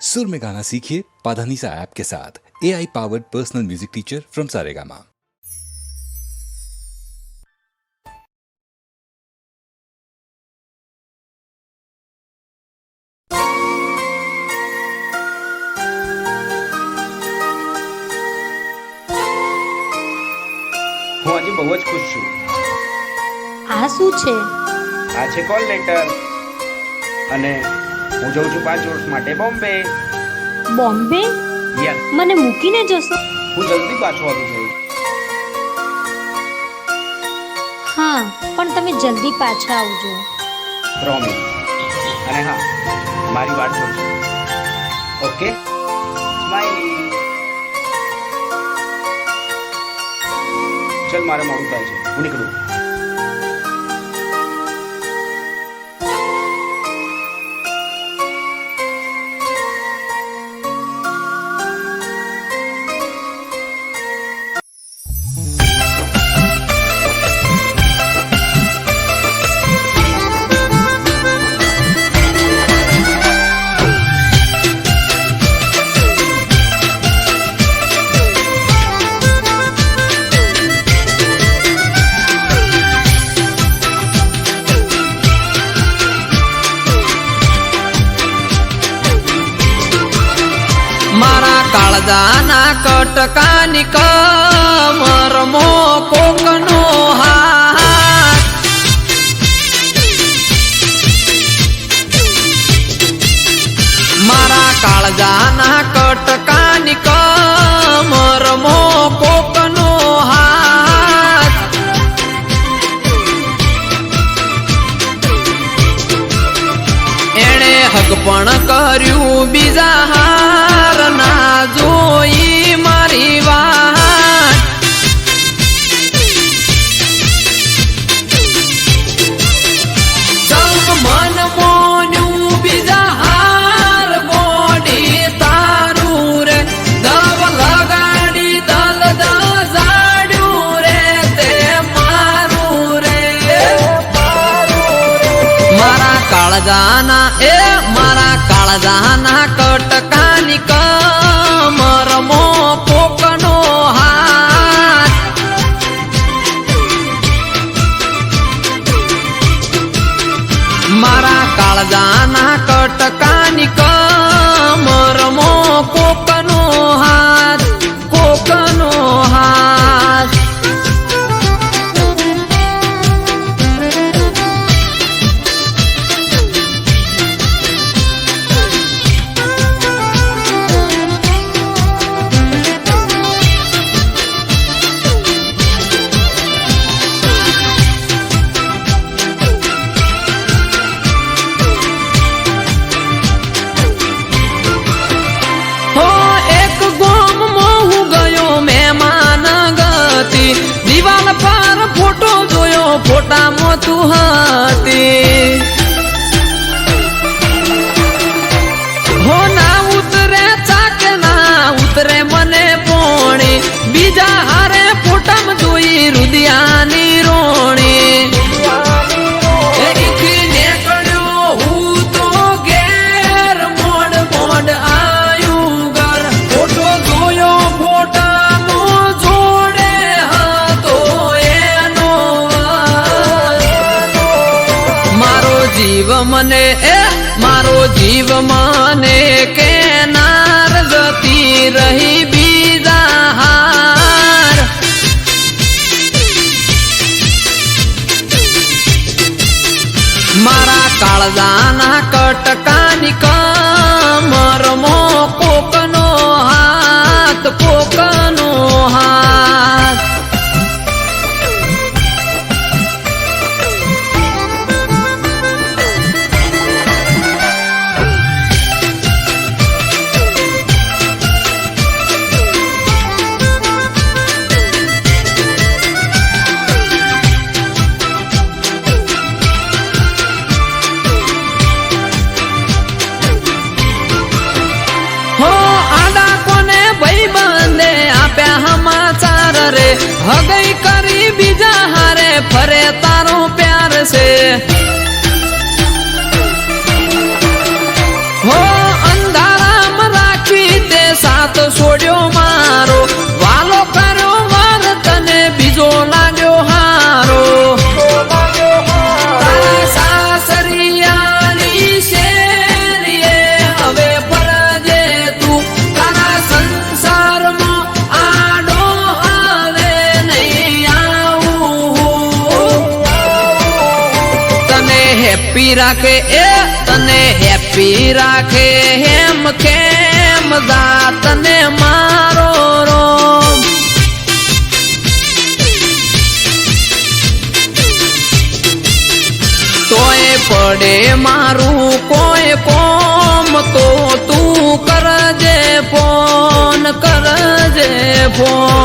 सुर में गाना सीखिए पाधानीसा ऐप के साथ A I powered personal music teacher from Saregama હું હજી બહુ જ ખુશ છું આ શું છે આ છે કોલ લેટર અને હું જઉં છું પાંચ વર્ષ માટે બોમ્બે. બોમ્બે? યસ. મને મૂકીને જશો. હું જલ્દી પાછો આવી જઈશ. હા પણ તમે જલ્દી પાછા આવજો. પ્રોમિસ અને હા મારી વાત જોજો ઓકે? સ્માઈલી ચલ મારે મોડું થાય છે. હું નીકળું. કાળજાના કટકાની કમર મો કોકનો કાળજાના એ મારા કાળજાના કટકાની કમર ના મને પોણી. બીજા હારે ફોટામાં જોઈ રુદિયાની રોણી. જીવ મને, એ મારો જીવ મને रही ફરે તારો પ્યાર છે. હો અંધારામાં રાખી તે સાથ છોડ્યો હેપી રાખે એ તને હેપી રાખે. હેમ કેમ દા તને મારો રોમ? તોય પડે મારું કોઈ કોમ, તો તું કરજે ફોન કરજે ફોન.